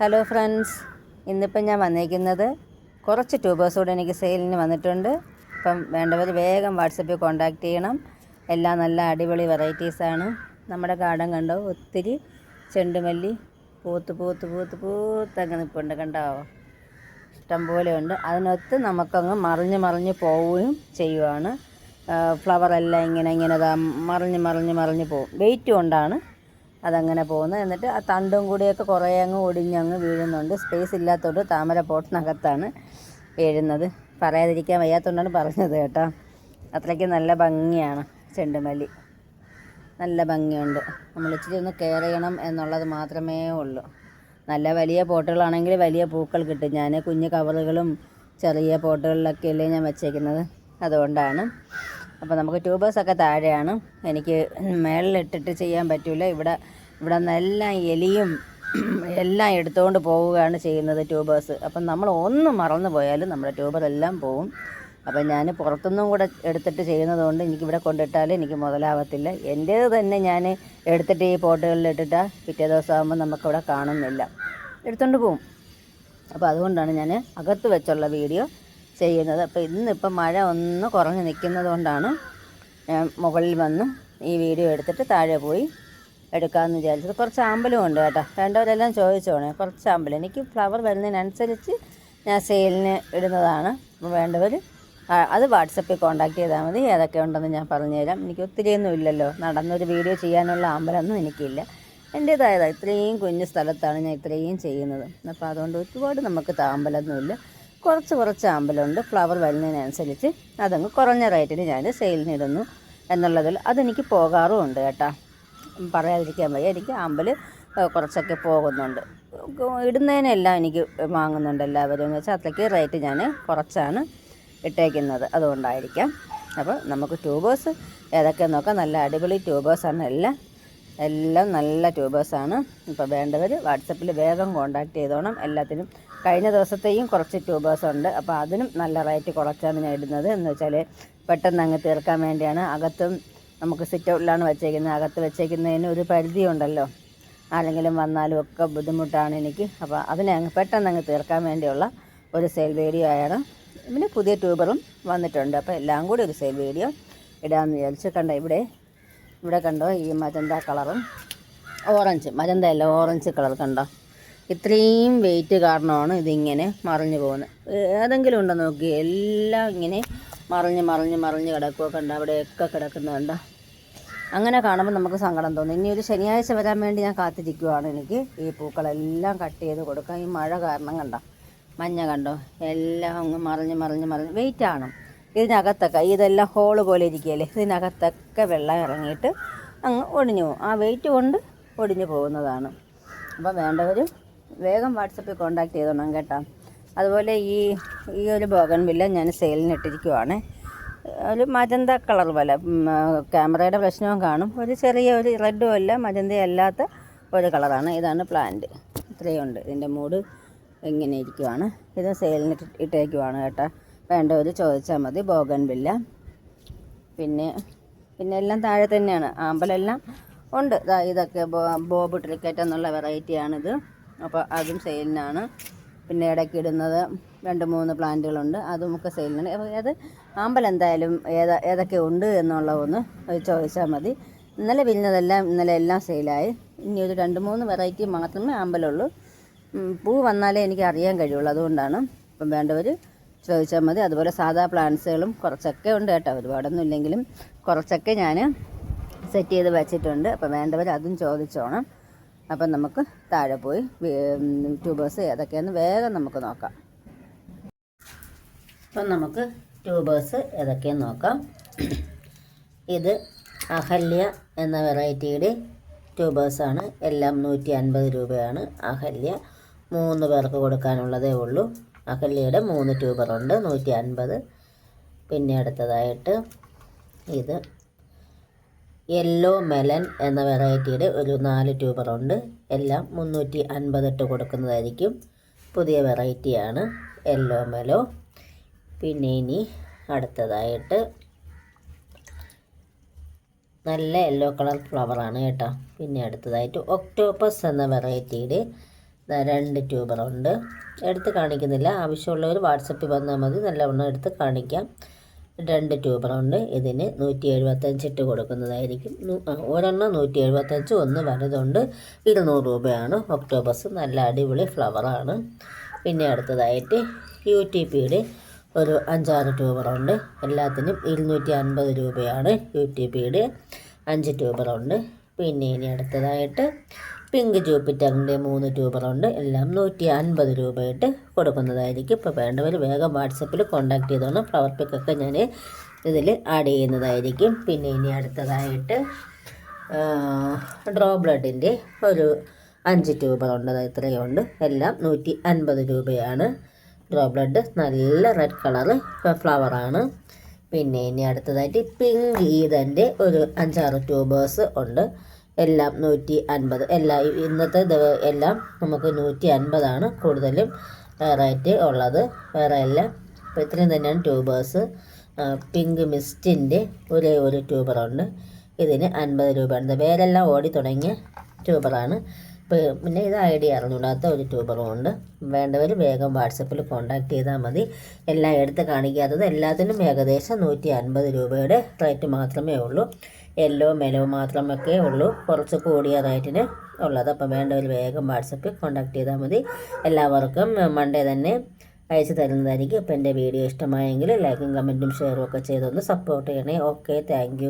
Hello friends ഇന്നിപ്പം ഞാൻ വന്നേക്കുന്നത് കുറച്ച് ട്യൂബേഴ്സ് കൂടെ എനിക്ക് സെയിലിന് വന്നിട്ടുണ്ട്. അപ്പം വേണ്ടവർ വേഗം വാട്സപ്പിൽ കോൺടാക്റ്റ് ചെയ്യണം. എല്ലാം നല്ല അടിപൊളി വെറൈറ്റീസാണ് നമ്മുടെ ഗാർഡൻ കണ്ടോ? ഒത്തിരി ചെണ്ടുമല്ലി പൂത്ത് പൂത്ത് പൂത്ത് പൂത്തങ്ങ് നിൽപ്പുണ്ട് കണ്ടോ? ഇഷ്ടംപോലെ ഉണ്ട്. അതിനൊത്ത് നമുക്കങ്ങ് മറിഞ്ഞ് മറിഞ്ഞ് പോവുകയും ചെയ്യുവാണ്. ഫ്ലവറെല്ലാം ഇങ്ങനെ ഇങ്ങനെ മറിഞ്ഞ് മറിഞ്ഞ് മറിഞ്ഞ് പോവും. വെയിറ്റ് കൊണ്ടാണ് അതങ്ങനെ പോകുന്നു. എന്നിട്ട് ആ തണ്ടും കൂടിയൊക്കെ കുറേ അങ്ങ് ഒടിഞ്ഞങ്ങ് വീഴുന്നുണ്ട്. സ്പേസ് ഇല്ലാത്തതുകൊണ്ട് താമര പോട്ടിനകത്താണ് വീഴുന്നത്. പറയാതിരിക്കാൻ വയ്യാത്തതുകൊണ്ടാണ് പറഞ്ഞത് കേട്ടോ. അത്രയ്ക്ക് നല്ല ഭംഗിയാണ് ചെണ്ടുമല്ലി. നല്ല ഭംഗിയുണ്ട്. നമ്മൾ ഇച്ചിരി ഒന്ന് കെയർ ചെയ്യണം എന്നുള്ളത് മാത്രമേ ഉള്ളൂ. നല്ല വലിയ പോട്ടുകളാണെങ്കിൽ വലിയ പൂക്കൾ കിട്ടും. ഞാൻ കുഞ്ഞു കവറുകളും ചെറിയ പോട്ടുകളിലൊക്കെയല്ലേ ഞാൻ വെച്ചേക്കുന്നത്. അതുകൊണ്ടാണ് അപ്പോൾ നമുക്ക് ട്യൂബേഴ്സൊക്കെ താഴെയാണ്. എനിക്ക് മേളിലിട്ടിട്ട് ചെയ്യാൻ പറ്റില്ല ഇവിടെ ഇവിടെ നിന്നെല്ലാം എലിയും എല്ലാം എടുത്തുകൊണ്ട് പോവുകയാണ് ചെയ്യുന്നത് ട്യൂബേഴ്സ് അപ്പം നമ്മൾ ഒന്ന് മറന്നു പോയാലും നമ്മുടെ ട്യൂബറെല്ലാം പോവും. അപ്പം ഞാൻ പുറത്തുനിന്നും കൂടെ എടുത്തിട്ട് ചെയ്യുന്നതുകൊണ്ട് എനിക്കിവിടെ കൊണ്ടിട്ടാൽ എനിക്ക് മുതലാവത്തില്ല. എന്റേത് തന്നെ ഞാൻ എടുത്തിട്ട് ഈ പോട്ടുകളിൽ ഇട്ടിട്ടാൽ പിറ്റേ ദിവസം ആകുമ്പോൾ നമുക്കിവിടെ കാണുന്നില്ല. എടുത്തുകൊണ്ട് പോവും. അപ്പോൾ അതുകൊണ്ടാണ് ഞാൻ അകത്ത് വെച്ചുള്ള വീഡിയോ ചെയ്യുന്നത്. അപ്പോൾ ഇന്നിപ്പം മഴ ഒന്ന് കുറഞ്ഞ് നിൽക്കുന്നത് കൊണ്ടാണ് ഞാൻ മുകളിൽ വന്ന് ഈ വീഡിയോ എടുത്തിട്ട് താഴെ പോയി എടുക്കാമെന്ന് വിചാരിച്ചത്. കുറച്ച് അമ്പലം ഉണ്ട് കേട്ടോ. വേണ്ടവരെല്ലാം ചോദിച്ചോണേ. കുറച്ച് അമ്പലം എനിക്ക് ഫ്ലവർ വരുന്നതിനനുസരിച്ച് ഞാൻ സെയിലിന് ഇടുന്നതാണ്. അപ്പോൾ വേണ്ടവർ അത് വാട്സപ്പിൽ കോൺടാക്ട് ചെയ്താൽ മതി. ഏതൊക്കെ ഉണ്ടെന്ന് ഞാൻ പറഞ്ഞുതരാം. എനിക്ക് ഒത്തിരിയൊന്നും ഇല്ലല്ലോ. നടന്നൊരു വീഡിയോ ചെയ്യാനുള്ള അമ്പലമൊന്നും എനിക്കില്ല. എന്റേതായതാണ് ഇത്രയും കുഞ്ഞു സ്ഥലത്താണ് ഞാൻ ഇത്രയും ചെയ്യുന്നത്. അപ്പോൾ അതുകൊണ്ട് ഒരുപാട് നമുക്ക് താമ്പലമൊന്നുമില്ല കുറച്ച് കുറച്ച് ആമ്പലുണ്ട് ഫ്ലവർ വരുന്നതിനനുസരിച്ച് അതങ്ങ് കുറഞ്ഞ റേറ്റിന് ഞാൻ സെയിലിന് ഇടുന്നു എന്നുള്ളതിൽ അതെനിക്ക് പോകാറുമുണ്ട് കേട്ടോ. പറയാതിരിക്കാൻ വയ്യ. എനിക്ക് ആമ്പൽ കുറച്ചൊക്കെ പോകുന്നുണ്ട്. ഇടുന്നതിനെല്ലാം എനിക്ക് വാങ്ങുന്നുണ്ട് എല്ലാവരും. എന്ന് വെച്ചാൽ അത്രയ്ക്ക് റേറ്റ് ഞാൻ കുറച്ചാണ് ഇട്ടേക്കുന്നത്. അതുകൊണ്ടായിരിക്കാം. അപ്പോൾ നമുക്ക് ട്യൂബേഴ്സ് ഏതൊക്കെ നോക്കാം. നല്ല അടിപൊളി ട്യൂബേഴ്സാണ് എല്ലാം എല്ലാം നല്ല ട്യൂബേഴ്സാണ് ഇപ്പോൾ വേണ്ടവർ വാട്സപ്പിൽ വേഗം കോണ്ടാക്ട് ചെയ്തോണം. എല്ലാത്തിനും കഴിഞ്ഞ ദിവസത്തെയും കുറച്ച് ട്യൂബേഴ്സ് ഉണ്ട് അപ്പോൾ അതിനും നല്ല റേറ്റ് കുറച്ചാണ് ഞാൻ ഇടുന്നത്. എന്ന് വെച്ചാൽ പെട്ടെന്ന് അങ്ങ് തീർക്കാൻ വേണ്ടിയാണ്. അകത്തും നമുക്ക് സിറ്റ് ഔട്ടിലാണ് വെച്ചേക്കുന്നത്. അകത്ത് വെച്ചേക്കുന്നതിന് ഒരു പരിധിയുണ്ടല്ലോ ആരെങ്കിലും വന്നാലും ഒക്കെ ബുദ്ധിമുട്ടാണ് എനിക്ക്. അപ്പോൾ അതിനെ അങ്ങ് പെട്ടെന്ന് അങ്ങ് തീർക്കാൻ വേണ്ടിയുള്ള ഒരു സെയിൽ വീഡിയോ ആണ് പിന്നെ പുതിയ ട്യൂബറും വന്നിട്ടുണ്ട്. അപ്പോൾ എല്ലാം കൂടി ഒരു സെയിൽ വീഡിയോ ഇടാമെന്ന് വിചാരിച്ചു. കണ്ടോ ഇവിടെ? ഇവിടെ കണ്ടോ ഈ മജന്ത കളറും ഓറഞ്ച് മജന്ത അല്ല ഓറഞ്ച് കളർ കണ്ടോ? ഇത്രയും വെയിറ്റ് കാരണമാണ് ഇതിങ്ങനെ മറിഞ്ഞു പോകുന്നത് ഏതെങ്കിലും ഉണ്ടോ നോക്കി. എല്ലാം ഇങ്ങനെ മറിഞ്ഞ് മറിഞ്ഞ് മറിഞ്ഞ് കിടക്കുകയൊക്കെ ഉണ്ട്. അവിടെയൊക്കെ കിടക്കുന്നുണ്ട് അങ്ങനെ കാണുമ്പോൾ നമുക്ക് സങ്കടം തോന്നും. ഇനി ഒരു ശനിയാഴ്ച വരാൻ വേണ്ടി ഞാൻ കാത്തിരിക്കുവാണ് എനിക്ക്. ഈ പൂക്കളെല്ലാം കട്ട് ചെയ്ത് കൊടുക്കാം ഈ മഴ കാരണം കണ്ടോ? മഞ്ഞ കണ്ടോ? എല്ലാം അങ്ങ് മറിഞ്ഞ് മറിഞ്ഞ് മറിഞ്ഞ് ആണ്. ഇതിനകത്തൊക്കെ ഇതെല്ലാം ഹോൾ പോലെ ഇരിക്കുകയല്ലേ? ഇതിനകത്തൊക്കെ വെള്ളം ഇറങ്ങിയിട്ട് അങ്ങ് ഒടിഞ്ഞു പോകും. ആ വെയിറ്റ് കൊണ്ട് ഒടിഞ്ഞു പോകുന്നതാണ്. അപ്പോൾ വേണ്ടവർ വേഗം വാട്സപ്പിൽ കോൺടാക്ട് ചെയ്തോണം കേട്ടോ. അതുപോലെ ഈ ഈ ഒരു ബോഗൻ വില്ല ഞാൻ സെയിലിനിട്ടിരിക്കുവാണ് ഒരു മജന്ത കളർ പോലെ ക്യാമറയുടെ പ്രശ്നവും കാണും. ഒരു ചെറിയ ഒരു റെഡും അല്ല മജന്തയല്ലാത്ത ഒരു കളറാണ്. ഇതാണ് പ്ലാന്റ്. ഇത്രയും ഉണ്ട്. ഇതിന്റെ മൂഡ് ഇങ്ങനെ ഇരിക്കുവാണ്. ഇത് സെയിലിന് ഇട്ടേക്കുവാണ് കേട്ടോ. വേണ്ടവർ ചോദിച്ചാൽ മതി ബോഗൻ വില്ല. പിന്നെ പിന്നെ എല്ലാം താഴെ തന്നെയാണ്. ആമ്പലെല്ലാം ഉണ്ട്. ഇതൊക്കെ ബോബ് ട്രിക്കറ്റ് എന്നുള്ള വെറൈറ്റിയാണിത് അപ്പോൾ അതും സെയിലിനാണ്. പിന്നെ ഇടയ്ക്ക് ഇടുന്നത് രണ്ട് മൂന്ന് പ്ലാന്റുകളുണ്ട്. അതും ഒക്കെ സെയിലിനാണ് അപ്പോൾ അത് ആമ്പൽ എന്തായാലും ഏതാ ഏതൊക്കെ ഉണ്ട് എന്നുള്ള ഒന്ന് ചോദിച്ചാൽ മതി. ഇന്നലെ വിരിഞ്ഞതെല്ലാം ഇന്നലെ എല്ലാം സെയിലായി. ഇനി ഒരു രണ്ട് മൂന്ന് വെറൈറ്റി മാത്രമേ ആമ്പലുള്ളൂ. പൂ വന്നാലേ എനിക്ക് അറിയാൻ കഴിയുള്ളൂ. അതുകൊണ്ടാണ് ഇപ്പം വേണ്ടവർ ചോദിച്ചാൽ മതി. അതുപോലെ സാധാ പ്ലാന്റ്സുകളും കുറച്ചൊക്കെ ഉണ്ട് കേട്ടോ. ഒരുപാടൊന്നും ഇല്ലെങ്കിലും കുറച്ചൊക്കെ ഞാൻ സെറ്റ് ചെയ്ത് വെച്ചിട്ടുണ്ട്. അപ്പോൾ വേണ്ടവർ അതും ചോദിച്ചോണം. അപ്പം നമുക്ക് താഴെ പോയി ട്യൂബേഴ്സ് ഏതൊക്കെയാണെന്ന് വേഗം നമുക്ക് നോക്കാം. അപ്പം നമുക്ക് ട്യൂബേഴ്സ് ഏതൊക്കെയെന്ന് നോക്കാം. ഇത് അഹല്യ എന്ന വെറൈറ്റിയുടെ ട്യൂബേഴ്സാണ് എല്ലാം നൂറ്റി അൻപത് രൂപയാണ്. അഹല്യ മൂന്ന് പേർക്ക് കൊടുക്കാനുള്ളതേ ഉള്ളൂ. അഹല്യയുടെ മൂന്ന് ട്യൂബറുണ്ട് നൂറ്റി അൻപത് പിന്നെ അടുത്തതായിട്ട് ഇത് യെല്ലോ മെലൻ എന്ന വെറൈറ്റിയുടെ ഒരു നാല് ട്യൂബറുണ്ട്. എല്ലാം മുന്നൂറ്റി അൻപതിട്ട് കൊടുക്കുന്നതായിരിക്കും. പുതിയ വെറൈറ്റിയാണ് യെല്ലോ മെലോ. പിന്നെ ഇനി അടുത്തതായിട്ട് നല്ല യെല്ലോ കളർ ഫ്ലവറാണ് കേട്ടോ. പിന്നെ അടുത്തതായിട്ട് ഒക്ടോപ്പസ് എന്ന വെറൈറ്റിയുടെ രണ്ട് ട്യൂബറുണ്ട്. എടുത്ത് കാണിക്കുന്നില്ല. ആവശ്യമുള്ളവർ വാട്സപ്പിൽ വന്നാൽ മതി. നല്ലവണ്ണം എടുത്ത് കാണിക്കാം. രണ്ട് ട്യൂബറുണ്ട്. ഇതിന് നൂറ്റി എഴുപത്തഞ്ച് ഇട്ട് കൊടുക്കുന്നതായിരിക്കും. ഒരെണ്ണം നൂറ്റി എഴുപത്തഞ്ച് ഒന്ന് വലുതുണ്ട്. ഇരുന്നൂറ് രൂപയാണ്. ഒക്ടോബസ് നല്ല അടിപൊളി ഫ്ലവറാണ്. പിന്നെ അടുത്തതായിട്ട് യു ടി പിയുടെ ഒരു അഞ്ചാറ് ട്യൂബറുണ്ട്. എല്ലാത്തിനും ഇരുന്നൂറ്റി അൻപത് രൂപയാണ് യു ടി പിയുടെ അഞ്ച് ട്യൂബറുണ്ട്. പിന്നെ ഇനി അടുത്തതായിട്ട് പിങ്ക് ജൂപ്പിറ്ററിന്റെ മൂന്ന് ട്യൂബറുണ്ട്. എല്ലാം നൂറ്റി അൻപത് രൂപയിട്ട് കൊടുക്കുന്നതായിരിക്കും. ഇപ്പോൾ വേണ്ടവർ വേഗം വാട്സപ്പിൽ കോൺടാക്ട് ചെയ്തോണം. ഫ്ലവർ പിക്കൊക്കെ ഞാൻ ഇതിൽ ആഡ് ചെയ്യുന്നതായിരിക്കും. പിന്നെ ഇനി അടുത്തതായിട്ട് ഡ്രോ ബ്ലഡിന്റെ ഒരു അഞ്ച് ട്യൂബറുണ്ട്. അത് ഇത്രയും ഉണ്ട് എല്ലാം നൂറ്റി അൻപത് രൂപയാണ് ബ്ലഡ് നല്ല റെഡ് കളറ് ഫ്ലവറാണ്. പിന്നെ ഇനി അടുത്തതായിട്ട് പിങ്ക് ഈതന്റെ ഒരു അഞ്ചാറ് ട്യൂബേഴ്സ് ഉണ്ട്. എല്ലാം നൂറ്റി അൻപത് എല്ലാ ഇന്നത്തെ എല്ലാം നമുക്ക് നൂറ്റി അൻപതാണ് കൂടുതലും റേറ്റ് ഉള്ളത്. വേറെ എല്ലാം അപ്പോൾ ഇത്രയും തന്നെയാണ് ട്യൂബേഴ്സ്. പിങ്ക് മിസ്റ്റിന്റെ ഒരേ ഒരു ട്യൂബറുണ്ട്. ഇതിന് അൻപത് രൂപയാണ്. വേരെല്ലാം ഓടി തുടങ്ങിയ ട്യൂബറാണ്. പിന്നെ ഇത് ഐഡിയ അറിഞ്ഞൂടാത്ത ഒരു ട്യൂബറും ഉണ്ട്. വേണ്ടവർ വേഗം വാട്സപ്പിൽ കോൺടാക്ട് ചെയ്താൽ മതി. എല്ലാം എടുത്ത് കാണിക്കാത്തത് എല്ലാത്തിനും ഏകദേശം നൂറ്റി അൻപത് രൂപയുടെ റേറ്റ് മാത്രമേ ഉള്ളൂ. യെല്ലോ മെലോ മാത്രമൊക്കെ ഉള്ളൂ. കുറച്ച് കൂടിയ റേറ്റിന് ഉള്ളത്. അപ്പോൾ വേണ്ടവർ വേഗം വാട്സപ്പിൽ കോൺടാക്ട് ചെയ്താൽ മതി. എല്ലാവർക്കും മൺഡേ തന്നെ അയച്ചു തരുന്നതായിരിക്കും. അപ്പോൾ എന്റെ വീഡിയോ ഇഷ്ടമായെങ്കിൽ ലൈക്കും കമന്റും ഷെയറും ഒക്കെ ചെയ്തൊന്ന് സപ്പോർട്ട് ചെയ്യണേ. Okay thank